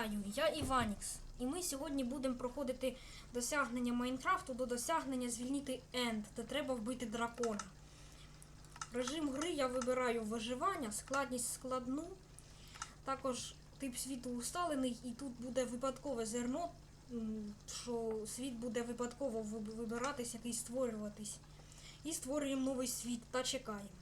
Вітаю, я Іванікс. І ми сьогодні будемо проходити досягнення Майнкрафту до досягнення звільнити Енд, де треба вбити дракона. Режим гри я вибираю виживання, складність складну. Також тип світу усталений, і тут буде випадкове зерно, що світ буде випадково вибиратись, якийсь створюватись. І створюємо новий світ та чекаємо.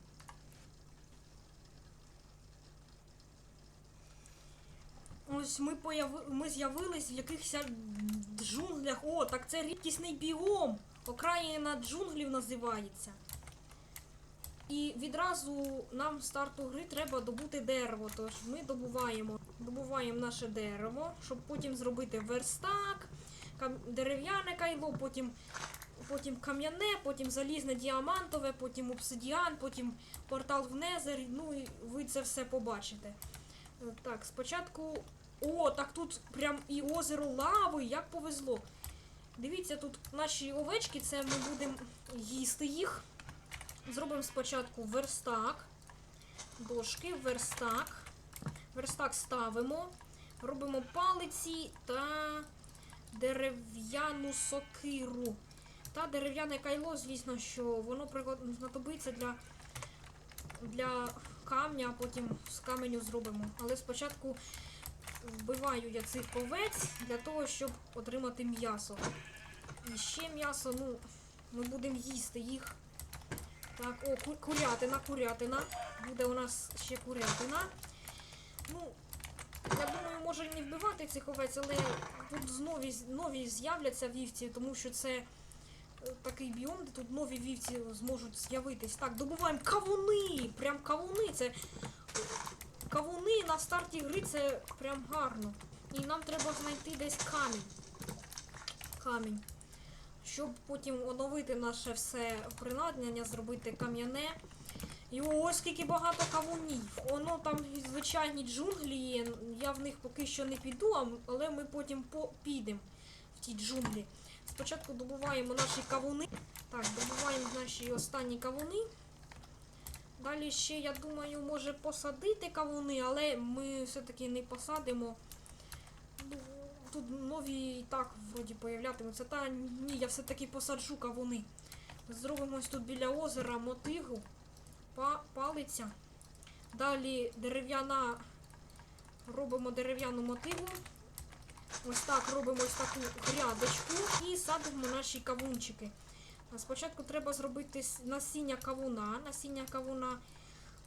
Ось ми появи... ми з'явились в якихось джунглях. О, так це рідкісний біом. Окраїна джунглів називається. І відразу нам з старту гри треба добути дерево. Тож ми добуваємо, добуваємо наше дерево, щоб потім зробити верстак, дерев'яне кайло, потім, потім кам'яне, потім залізне діамантове, потім обсидіан, потім портал в Незер. Ну і ви це все побачите. Е, Так, спочатку. О, так тут прям і озеро лави, як повезло. Дивіться, тут наші овечки, це ми будемо їсти їх. Зробимо спочатку верстак. Дошки, верстак. Верстак ставимо. Робимо палиці та дерев'яну сокиру. Та дерев'яне кайло, звісно, що воно знадобиться для, для камня, а потім з каменю зробимо. Але спочатку вбиваю я цих овець для того, щоб отримати м'ясо. І ще м'ясо, ну, ми будемо їсти їх. Так, о, ку- курятина, курятина. Буде у нас ще курятина. Ну, я думаю, може не вбивати цих овець, але тут знову нові з'являться вівці, тому що це е, такий біом, де тут нові вівці зможуть з'явитись. Так, добуваємо кавуни! Прям кавуни. Це Кавуни на старті гри це прям гарно. І нам треба знайти десь камінь. Камінь. Щоб потім оновити наше все приладнання, зробити кам'яне. І ось скільки багато кавунів. Воно там звичайні джунглі є. Я в них поки що не піду, але ми потім по- підемо в ті джунглі. Спочатку добуваємо наші кавуни. Так, добуваємо наші останні кавуни. Далі ще, я думаю, може посадити кавуни, але ми все-таки не посадимо. Ну, Тут нові і так вроді появлятимуться. Та ні, я все-таки посаджу кавуни. Зробимо ось тут біля озера мотигу, па- палиця. Далі дерев'яна. Робимо дерев'яну мотигу. Ось так робимо ось таку грядочку і садимо наші кавунчики. Спочатку треба зробити насіння кавуна. Насіння кавуна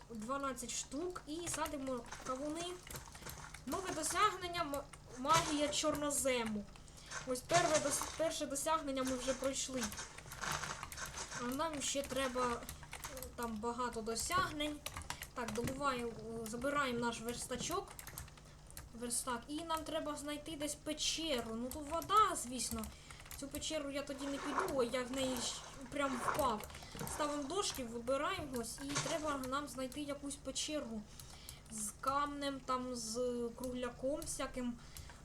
12 штук і садимо кавуни. Нове досягнення магія чорнозему. Ось перше, дос- перше досягнення ми вже пройшли. А нам ще треба е, там багато досягнень. Так, добуваємо, забираємо наш верстачок. Верстак. І нам треба знайти десь печеру. Ну тут вода, звісно. Цю печеру я тоді не піду, я в неї прям впав. Ставимо дошки, вибираємось і треба нам знайти якусь печеру з камнем, там з кругляком всяким,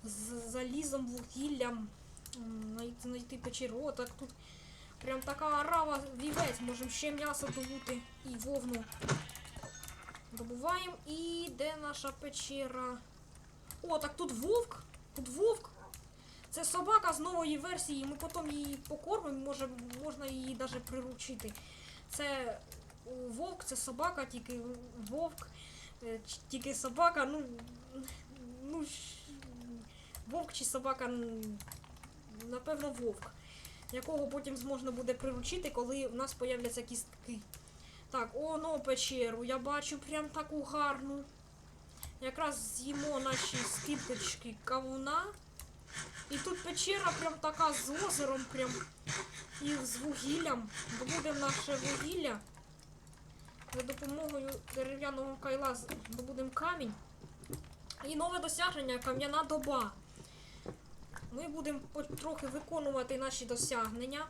з залізом, вугіллям. Знайти печеру. О, так тут прям така арава вівець. Можемо ще м'ясо добути і вовну. Добуваємо. І де наша печера? О, так тут вовк. Тут вовк. Це собака з нової версії, ми потім її покормимо, може, можна її навіть приручити. Це е, вовк, це собака, тільки вовк, е, тільки собака, ну, ну вовк чи собака, напевно, вовк, якого потім зможна буде приручити, коли в нас появляться кістки. Так, о, ну печеру, я бачу прям таку гарну. Якраз з'їмо наші скипочки кавуна. І тут печера прям така з озером, прям і з вугіллям. Добудемо наше вугілля. За допомогою дерев'яного кайла добудемо камінь. І нове досягнення кам'яна доба. Ми будемо потрохи виконувати наші досягнення.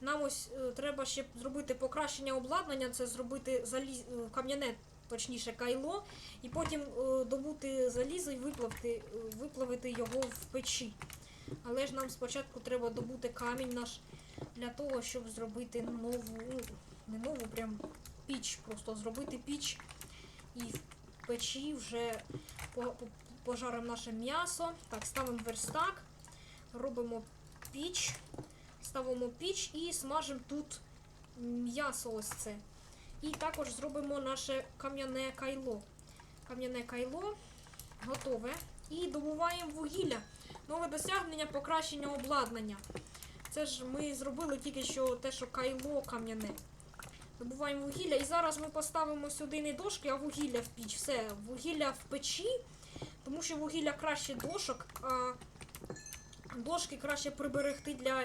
Нам ось е, треба ще зробити покращення обладнання, це зробити заліз... е, кам'яне, точніше, кайло, і потім е, добути залізо і виплавити, виплавити його в печі. Але ж нам спочатку треба добути камінь наш для того, щоб зробити нову, ну, не нову, прям піч, просто зробити піч і в печі вже по- по- пожаримо наше м'ясо. Так, ставимо верстак, робимо піч, ставимо піч і смажимо тут м'ясо ось це. І також зробимо наше кам'яне кайло. Кам'яне кайло готове. І добуваємо вугілля. Нове досягнення покращення обладнання. Це ж ми зробили тільки що те, що кайло кам'яне. Добуваємо вугілля. І зараз ми поставимо сюди не дошки, а вугілля в піч. Все, вугілля в печі, тому що вугілля краще дошок, а дошки краще приберегти для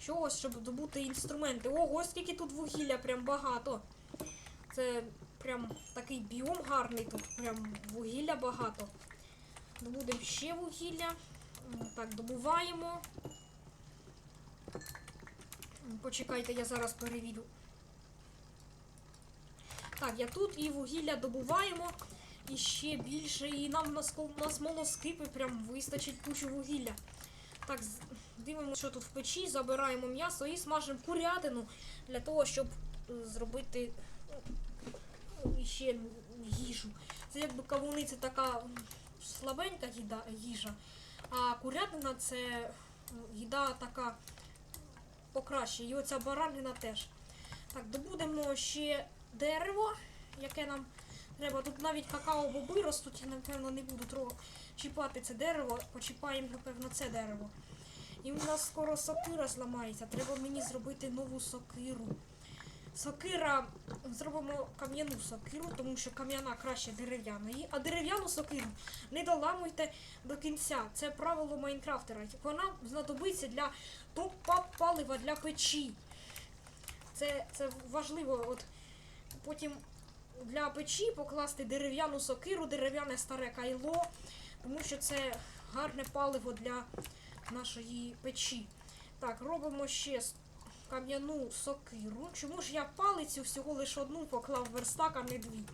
чогось, щоб добути інструменти. Ого, скільки тут вугілля, прям багато. Це прям такий біом гарний тут. Прям вугілля багато. Добудемо ще вугілля. Так, добуваємо. Почекайте, я зараз перевірю. Так, я тут і вугілля добуваємо. І ще більше. І нам на, на смолоскипи прям вистачить кучу вугілля. Так, дивимося, що тут в печі, забираємо м'ясо і смажимо курятину для того, щоб е, зробити е, ще їжу. Це якби кавуни це така слабенька їда, їжа, а курятина це м, їда така покраще. І оця баранина теж. Так, добудемо ще дерево, яке нам треба. Тут навіть какао-боби ростуть, я напевно не буду трогати чіпати це дерево, почіпаємо, напевно, це дерево. І у нас скоро сокира зламається. Треба мені зробити нову сокиру. Сокира, зробимо кам'яну сокиру, тому що кам'яна краще дерев'яної, а дерев'яну сокиру не доламуйте до кінця. Це правило Майнкрафтера. Вона знадобиться для топ-палива для печі. Це, це важливо. От потім для печі покласти дерев'яну сокиру, дерев'яне старе кайло, тому що це гарне паливо для нашої печі. Так, робимо ще кам'яну сокиру. Чому ж я палицю всього лише одну поклав верстак, а не дві?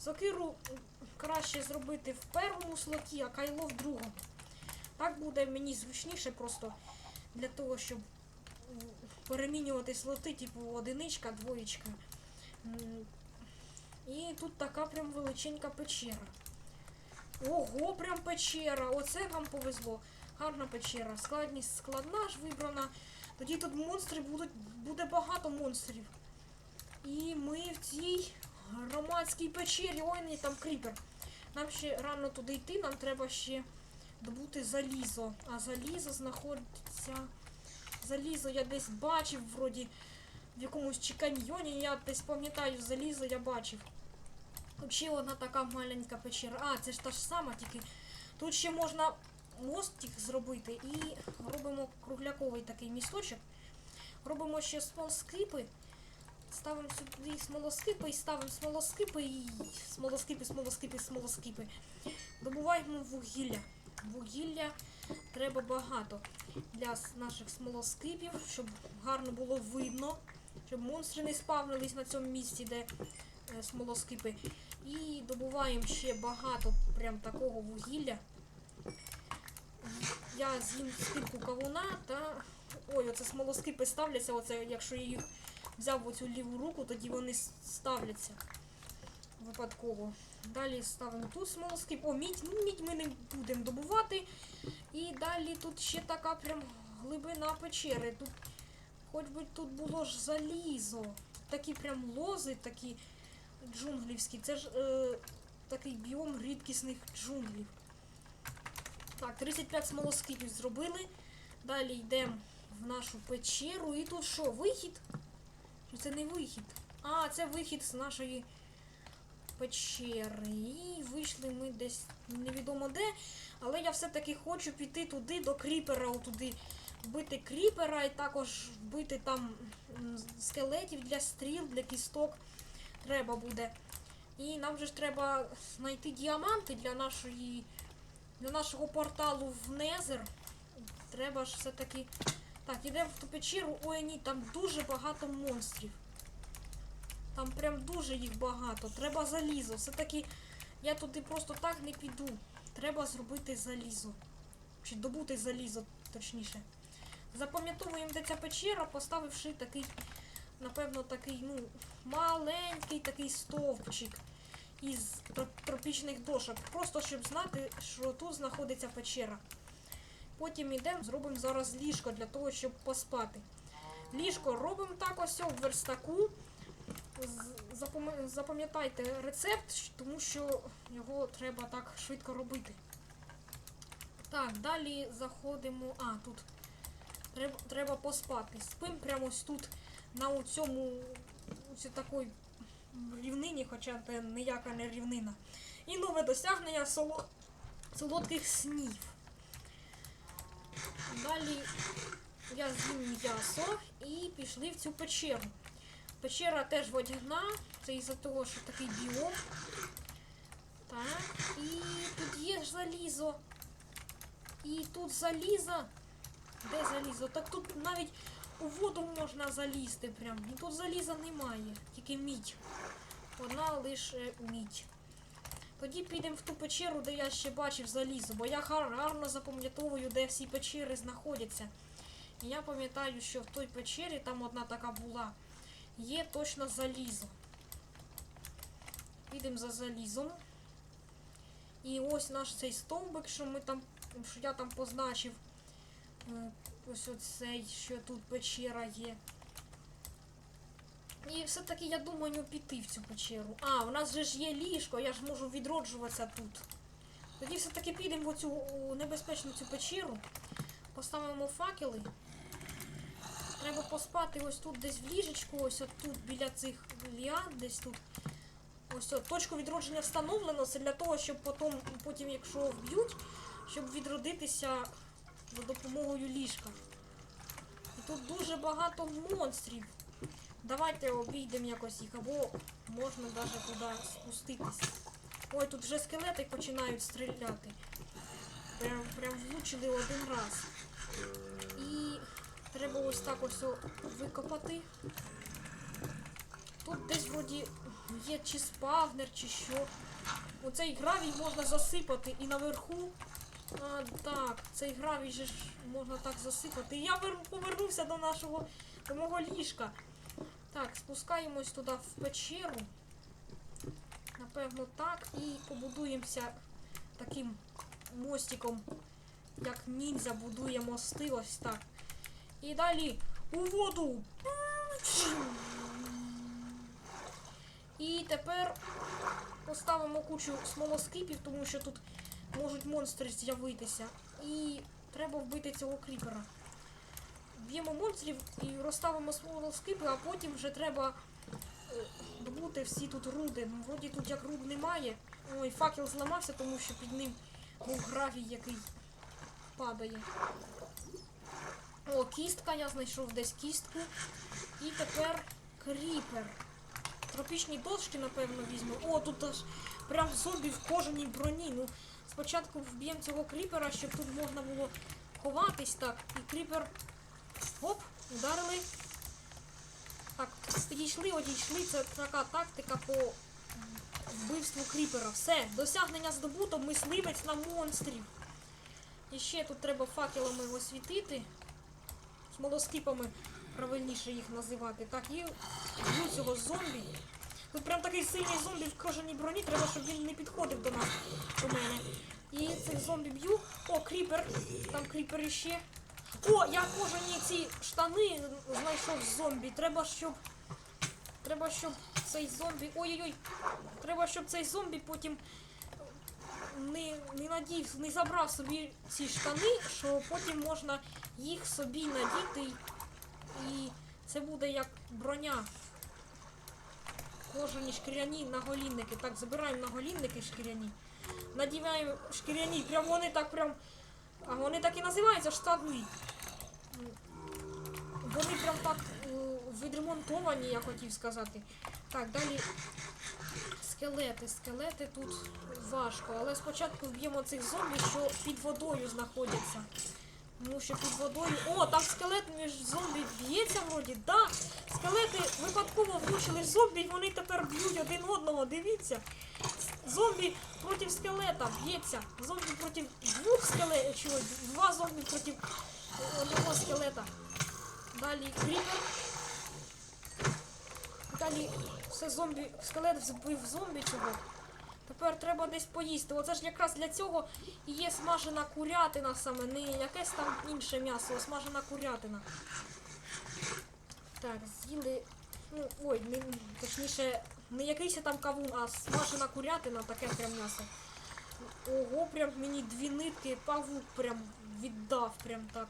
Сокиру краще зробити в першому слоті, а кайло в другому. Так буде мені зручніше просто для того, щоб перемінювати слоти, типу одиничка, двоєчка. І тут така прям величенька печера. Ого, прям печера. Оце нам повезло. Гарна печера. Складність складна ж вибрана. Тоді тут монстри будуть, буде багато монстрів. І ми в цій громадській печері. Ой, ні, там кріпер. Нам ще рано туди йти, нам треба ще добути залізо. А залізо знаходиться. Залізо я десь бачив, вроді, в якомусь чи каньйоні. Я десь пам'ятаю, залізо я бачив. Тут ще одна така маленька печера. А, це ж та ж сама, тільки тут ще можна мостик зробити і робимо кругляковий такий місточок. Робимо ще смолоскипи. Ставимо сюди смолоскипи і ставимо смолоскипи і смолоскипи, смолоскипи, смолоскипи. Добуваємо вугілля. Вугілля треба багато для наших смолоскипів, щоб гарно було видно, щоб монстри не спавнились на цьому місці, де е, смолоскипи. І добуваємо ще багато прям такого вугілля. Я з'їм скипку кавуна та. Ой, оце смолоскипи ставляться, оце, якщо я їх взяв в оцю ліву руку, тоді вони ставляться випадково. Далі ставимо тут смолоскип. О, мідь, ну мідь ми не будемо добувати. І далі тут ще така прям глибина печери. Тут, хоч би тут було ж залізо. Такі прям лози, такі джунглівські. Це ж е, такий біом рідкісних джунглів. Так, 35 смолоскипів зробили. Далі йдемо в нашу печеру. І тут що, вихід? Це не вихід? А, це вихід з нашої печери. І вийшли ми десь невідомо де. Але я все-таки хочу піти туди, до кріпера, отуди. Вбити кріпера і також вбити там скелетів для стріл, для кісток. Треба буде. І нам же ж треба знайти діаманти для нашої. Для нашого порталу в Незер. Треба ж все-таки. Так, ідемо в ту печеру. Ой, ні, там дуже багато монстрів. Там прям дуже їх багато. Треба залізо. Все-таки я туди просто так не піду. Треба зробити залізо. Чи добути залізо, точніше. Запам'ятовуємо, де ця печера, поставивши такий, напевно, такий, ну, маленький такий стовпчик. Із тропічних дошок, просто щоб знати, що тут знаходиться печера. Потім йдемо, зробимо зараз ліжко для того, щоб поспати. Ліжко робимо так ось в верстаку. Запам'ятайте рецепт, тому що його треба так швидко робити. Так, далі заходимо. А, тут треба, треба поспати. Спим прямо ось тут, на цьому ось такої рівнині, хоча це ніяка не рівнина. І нове досягнення соло, солодких снів. Далі я з'їм м'ясо і пішли в цю печеру. Печера теж водяна, це із-за того, що такий біом. Так, і тут є залізо. І тут залізо. Де залізо? Так тут навіть у воду можна залізти прям. І тут заліза немає, тільки мідь. Одна лише мідь. Тоді підемо в ту печеру, де я ще бачив залізо, бо я гар- гарно запам'ятовую, де всі печери знаходяться. І я пам'ятаю, що в той печері, там одна така була, є точно залізо. Підемо за залізом. І ось наш цей стовбик, що ми там, що я там позначив. Ось оцей, що тут печера є. І все-таки я думаю піти в цю печеру. А, у нас же ж є ліжко, я ж можу відроджуватися тут. Тоді все-таки підемо в цю небезпечну цю печеру. Поставимо факели. Треба поспати ось тут десь в ліжечку, ось от тут біля цих ліан, десь тут. Ось от, точку відродження встановлено. Це для того, щоб потім, потім якщо вб'ють, щоб відродитися за допомогою ліжка. Тут дуже багато монстрів. Давайте обійдемо якось їх, або можна навіть туди спуститися. Ой, тут вже скелети починають стріляти. Прям, прям влучили один раз. І треба ось так ось викопати. Тут десь вроді є чи спавнер, чи що. Оцей гравій можна засипати і наверху. А, так, цей гравій же ж можна так засипати. Я повернувся до нашого до мого ліжка. Так, спускаємось туди в печеру. Напевно, так. І побудуємося таким мостиком, як ніндзя будує мости, ось так. І далі у воду. І тепер поставимо кучу смолоскипів, тому що тут можуть монстри з'явитися. І треба вбити цього кріпера. Б'ємо монстрів і розставимо смолоскипи, а потім вже треба е, добути всі тут руди. Ну, вроді тут як руд немає. Ой, факел зламався, тому що під ним був гравій, який падає. О, кістка, я знайшов десь кістку. І тепер кріпер. Тропічні дошки, напевно, візьму. О, тут аж прям зомбі в кожаній броні. Ну, спочатку вб'ємо цього кріпера, щоб тут можна було ховатись так. І кріпер. Оп, ударили. Так, підійшли, одійшли. Це така тактика по вбивству кріпера. Все, досягнення здобуто, мисливець на монстрів. І ще тут треба факелами освітити. Смолоскипами правильніше їх називати. Так, і цього зомбі. Тут прям такий сильний зомбі в кожаній броні, треба, щоб він не підходив до нас, до мене. І цих зомбі б'ю. О, кріпер. Там кріпер іще. О, я кожані ці штани знайшов зомбі. Треба, щоб. Треба, щоб цей зомбі. Ой-ой-ой. Треба, щоб цей зомбі потім не, не надів, не забрав собі ці штани, що потім можна їх собі надіти. І це буде як броня. Кожані шкіряні наголінники. Так, забираємо наголінники шкіряні. Надіваємо шкіряні. Прям вони так прям. А вони так і називаються штани. М, Вони прям так відремонтовані, я хотів сказати. Так, далі скелети. Скелети тут важко. Але спочатку вб'ємо цих зомбі, що під водою знаходяться. Тому що під водою. О, там скелет між зомбі б'ється вроді. Да, скелети випадково влучили зомбі, і вони тепер б'ють один одного. Дивіться. Зомбі проти скелета б'ється. Зомбі проти двох скелетів. Чого? Два зомбі проти одного скелета. Далі кріпер. Далі все зомбі. Скелет збив зомбі цього. Тепер треба десь поїсти. Оце ж якраз для цього і є смажена курятина саме, не якесь там інше м'ясо, смажена курятина. Так, з'їли. Ну, ой, не, точніше, не якийсь там кавун, а смажена курятина, таке прям м'ясо. Ого, прям мені дві нитки, павук прям віддав, прям так.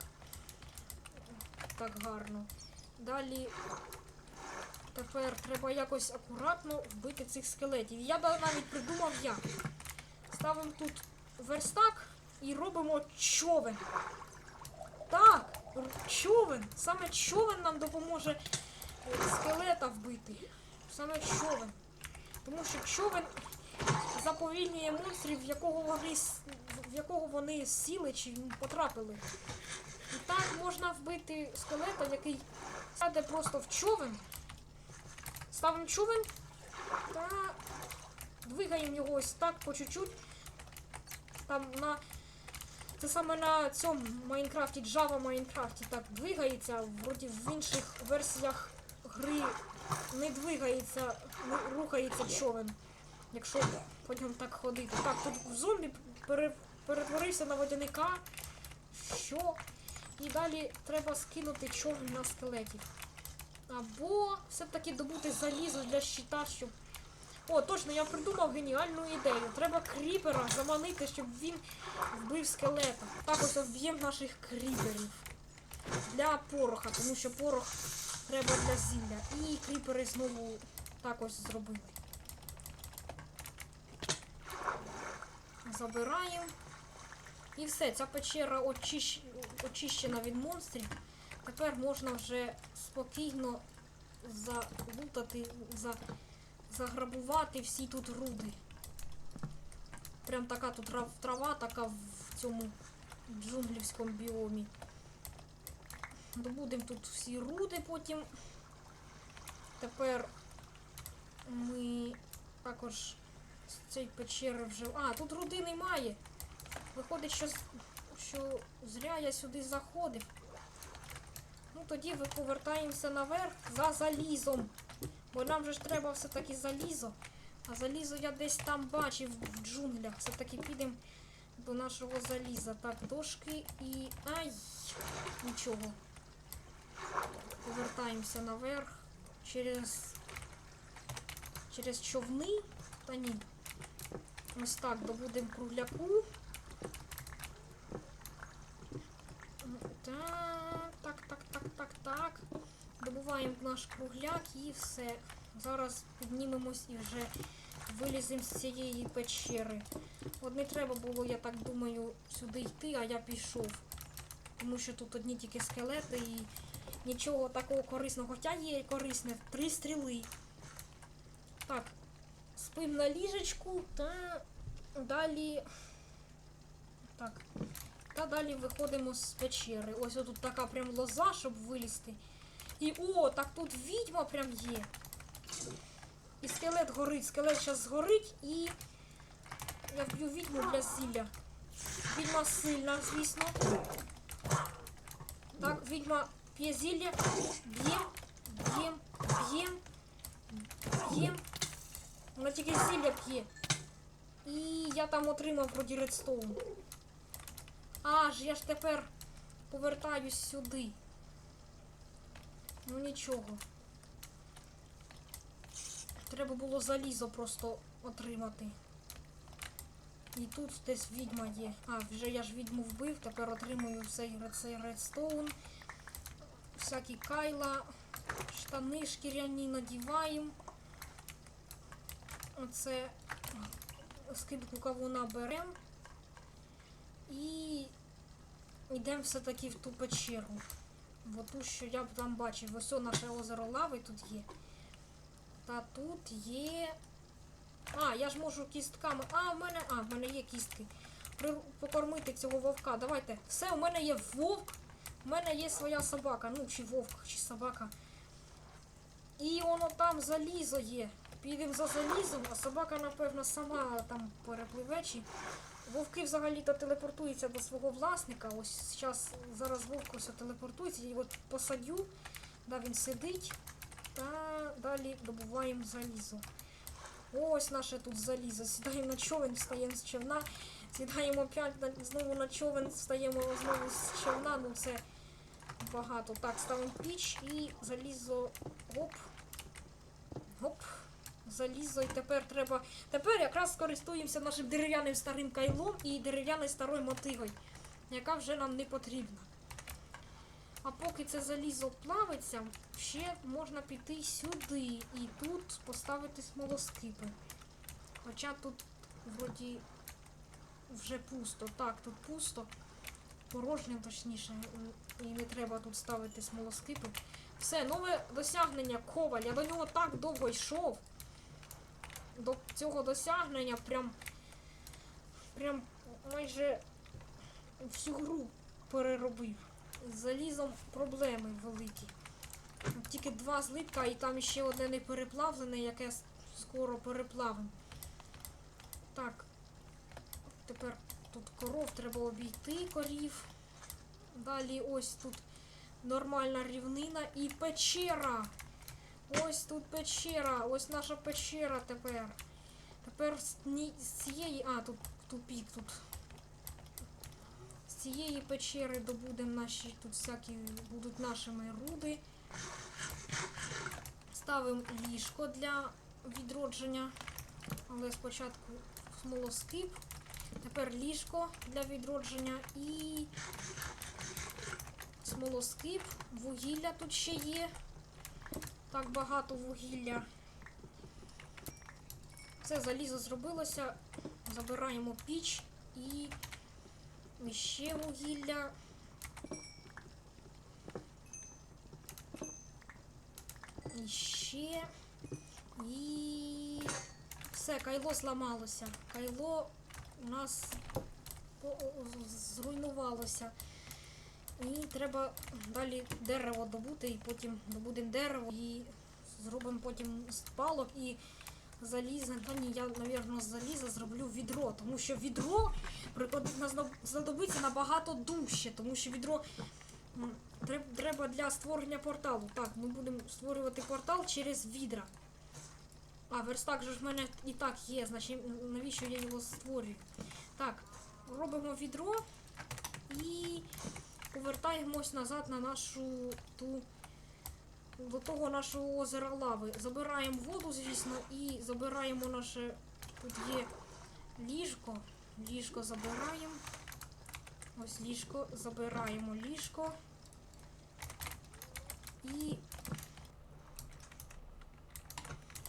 Так гарно. Далі тепер треба якось акуратно вбити цих скелетів. Я да- навіть придумав як. Ставимо тут верстак і робимо човен. Так, човен. Саме човен нам допоможе е, скелета вбити. Саме човен. Тому що човен заповільнює монстрів, в якого вони, в якого вони сіли чи потрапили. І так можна вбити скелета, який сяде просто в човен. Ставимо човен та двигаємо його ось так по чуть-чуть. Там на. Це саме на цьому Майнкрафті, Java Майнкрафті так двигається, вроді в інших версіях гри не двигається, не рухається човен. Якщо по ньому так ходити. Так, тут зомбі пере- перетворився на водяника. Що? І далі треба скинути човен на скелетів. Або все-таки добути залізо для щита, щоб. О, точно, я придумав геніальну ідею. Треба кріпера заманити, щоб він вбив скелета. Так ось наших кріперів. Для пороха, тому що порох треба для зілля. І кріпери знову так ось зробили. Забираємо. І все, ця печера очищ... очищена від монстрів. Тепер можна вже спокійно залутати, за... заграбувати всі тут руди. Прям така тут трава, така в цьому джунглівському біомі. Добудемо тут всі руди потім. Тепер ми також з цієї печери вже. А, тут руди немає. Виходить, що, що зря я сюди заходив. Ну тоді ми повертаємося наверх за залізом. Бо нам же ж треба все-таки залізо. А залізо я десь там бачив в джунглях. Все-таки підемо до нашого заліза. Так, дошки і. Ай! Нічого. Повертаємося наверх через. Через човни. Та ні. Ось так, добудемо кругляку. Так, так, так, так, так, так. Добуваємо наш кругляк і все. Зараз піднімемось і вже виліземо з цієї печери. От не треба було, я так думаю, сюди йти, а я пішов. Тому що тут одні тільки скелети і нічого такого корисного. Хоча є корисне. Три стріли. Так, спим на ліжечку та далі. Так. Та далі виходимо з печери. Ось тут така прям лоза, щоб вилізти. І о, так тут відьма прям є. І скелет горить. Скелет зараз згорить і я вб'ю відьму для зілля. Відьма сильна, звісно. Так, відьма п'є зілля. Б'єм, б'єм, б'єм, б'єм. Вона тільки зілля п'є. І я там отримав вроді редстоун. Аж я ж тепер повертаюсь сюди. Ну нічого. Треба було залізо просто отримати. І тут десь відьма є. А, вже я ж відьму вбив, тепер отримую цей, цей редстоун. Всякі кайла, штани шкіряні надіваємо. Оце скидку кавуна беремо. І йдемо все-таки в ту печеру. В ту, що я там бачив. Ось наше озеро лави тут є. Та тут є. А, я ж можу кістками. А, в мене. А, в мене є кістки. Покормити цього вовка. Давайте. Все, у мене є вовк. У мене є своя собака. Ну, чи вовк, чи собака. І воно там залізо є. Підемо за залізом, а собака, напевно, сама там перепливе. Чи... Вовки взагалі-то телепортуються до свого власника. Ось зараз зараз вовк ось телепортується, я його посадю, да, він сидить. Та далі добуваємо залізо. Ось наше тут залізо. Сідаємо на човен, встаємо з човна. Сідаємо опять знову на човен, встаємо знову з човна. Ну це багато. Так, ставимо піч і залізо. Гоп. Гоп. Залізо. І тепер треба. Тепер якраз скористуємося нашим дерев'яним старим кайлом і дерев'яною старою мотигою, яка вже нам не потрібна. А поки це залізо плавиться, ще можна піти сюди і тут поставити смолоскипи. Хоча тут вроді вже пусто. Так, тут пусто. Порожньо, точніше, і не треба тут ставити смолоскипи. Все, нове досягнення коваль. Я до нього так довго йшов. До цього досягнення прям, прям майже всю гру переробив. З залізом проблеми великі. Тільки два злитка і там ще одне не переплавлене, яке скоро переплавим. Так. Тепер тут коров треба обійти корів. Далі ось тут нормальна рівнина і печера. Ось тут печера. Ось наша печера тепер. Тепер з, цієї. А, тут тупік тут. З цієї печери добудемо наші, тут всякі будуть нашими руди. Ставимо ліжко для відродження. Але спочатку смолоскип. Тепер ліжко для відродження і смолоскип. Вугілля тут ще є. Так багато вугілля. Все залізо зробилося. Забираємо піч і ще вугілля. І ще. І все, кайло зламалося. Кайло у нас зруйнувалося. І треба далі дерево добути, і потім добудемо дерево і зробимо потім з палок і заліза. Та ні, я, мабуть, з заліза зроблю відро, тому що відро знадобиться набагато дужче, тому що відро треба для створення порталу. Так, ми будемо створювати портал через відра. А, верстак же ж в мене і так є, значить навіщо я його створюю? Так, робимо відро і повертаємось назад на нашу ту до того нашого озера лави. Забираємо воду, звісно, і забираємо наше. Тут є ліжко. Ліжко забираємо. Ось ліжко, забираємо ліжко. І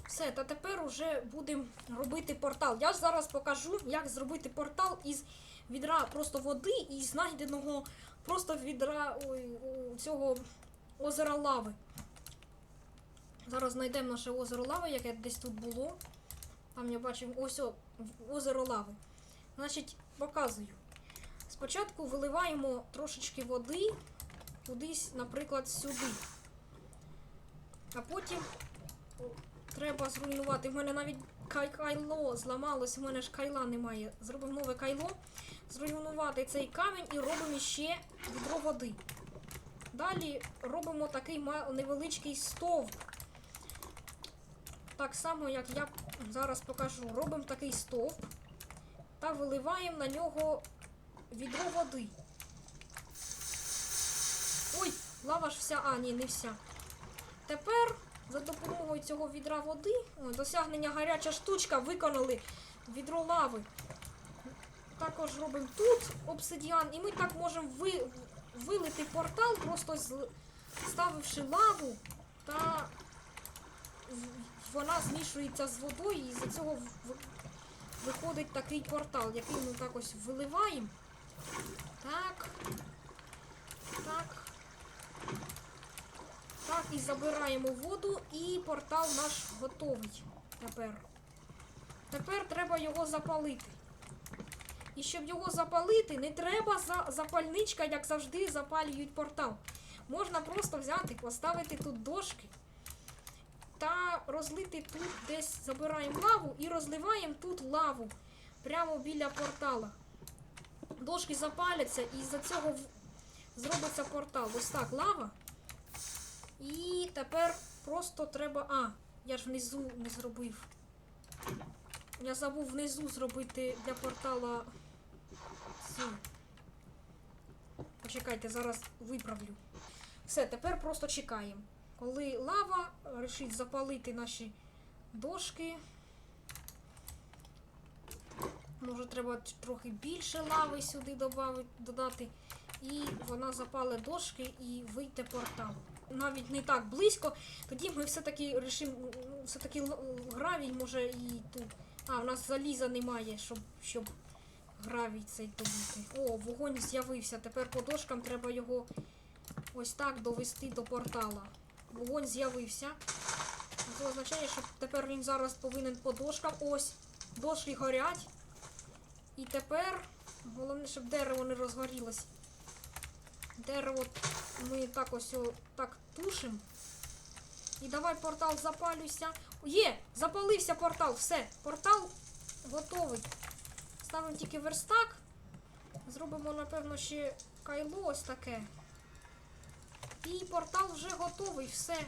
все, та тепер уже будемо робити портал. Я ж зараз покажу, як зробити портал із відра просто води і знайденого просто відра ой, цього озера лави. Зараз знайдемо наше озеро лави, яке десь тут було. Там я бачив ось о, озеро лави. Значить, показую. Спочатку виливаємо трошечки води кудись, наприклад, сюди. А потім треба зруйнувати. В мене навіть кай- кайло зламалось, в мене ж кайла немає. Зробимо нове кайло, зруйнувати цей камінь і робимо ще відро води. Далі робимо такий невеличкий стовп. Так само, як я зараз покажу. Робимо такий стовп та виливаємо на нього відро води. Ой, лава ж вся, а, ні, не вся. Тепер за допомогою цього відра води, досягнення гаряча штучка, виконали відро лави. Також робимо тут обсидіан, і ми так можемо ви, вилити портал, просто ставивши лаву, та вона змішується з водою, і з цього виходить такий портал, який ми так ось виливаємо. Так. Так. Так, і забираємо воду, і портал наш готовий тепер. Тепер треба його запалити. І щоб його запалити, не треба за запальничка, як завжди, запалюють портал. Можна просто взяти, поставити тут дошки та розлити тут десь забираємо лаву і розливаємо тут лаву прямо біля портала. Дошки запаляться і з-за цього зробиться портал. Ось так лава. І тепер просто треба. А, я ж внизу не зробив. Я забув внизу зробити для портала ці. Почекайте, зараз виправлю. Все, тепер просто чекаємо. Коли лава вирішить запалити наші дошки. Може, треба трохи більше лави сюди додати. І вона запале дошки і вийде портал. Навіть не так близько. Тоді ми все-таки рішимо, ну, все-таки гравій може і тут. А, у нас заліза немає, щоб, щоб гравій цей добути. О, вогонь з'явився. Тепер по дошкам треба його ось так довести до портала. Вогонь з'явився. Це означає, що тепер він зараз повинен по дошкам. Ось, дошки горять. І тепер головне, щоб дерево не розгорілось. Дерево ми так ось о, так тушимо. І давай портал запалюйся. Є! Запалився портал. Все, портал готовий. Ставимо тільки верстак. Зробимо, напевно, ще кайло ось таке. І портал вже готовий, все.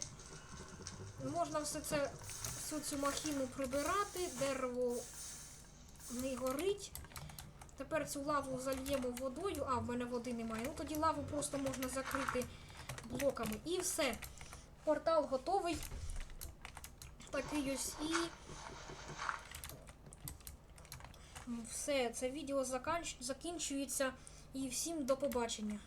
Можна все це, всю цю махіну прибирати, дерево не горить. Тепер цю лаву зальємо водою. А, в мене води немає. Ну тоді лаву просто можна закрити блоками. І все. Портал готовий. Такий ось і. Все, це відео закінчується. І всім до побачення.